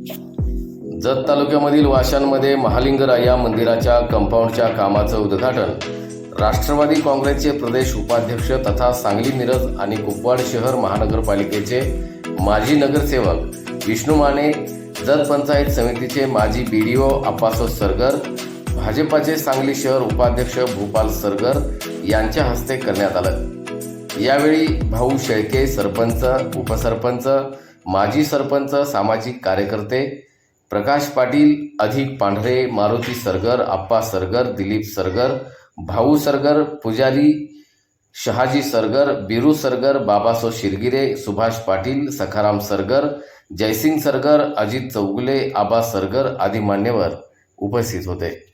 जत तालुक्यामधील वाशांमध्ये महालिंगराया मंदिराच्या कंपाऊंडच्या कामाचं उद्घाटन राष्ट्रवादी काँग्रेसचे प्रदेश उपाध्यक्ष तथा सांगली मिरज आणि कुपवाड शहर महानगरपालिकेचे माजी नगरसेवक विष्णू माने जत पंचायत समितीचे माजी P D O Appaso Sargar भाजपाचे सांगली शहर उपाध्यक्ष भूपाल सरगर यांच्या हस्ते करण्यात आलं. यावेळी भाऊ शेळके सरपंच उपसरपंच माजी सरपंच सामाजिक कार्यकर्ते प्रकाश पाटील अधिक पांढरे मारुती सरगर आप्पा सरगर दिलीप सरगर भाऊ सरगर पुजारी शहाजी सरगर बिरू सरगर बाबासो शिरगिरे सुभाष पाटील सखाराम सरगर जयसिंग सरगर अजित चौगुले आबा सरगर आदी मान्यवर उपस्थित होते.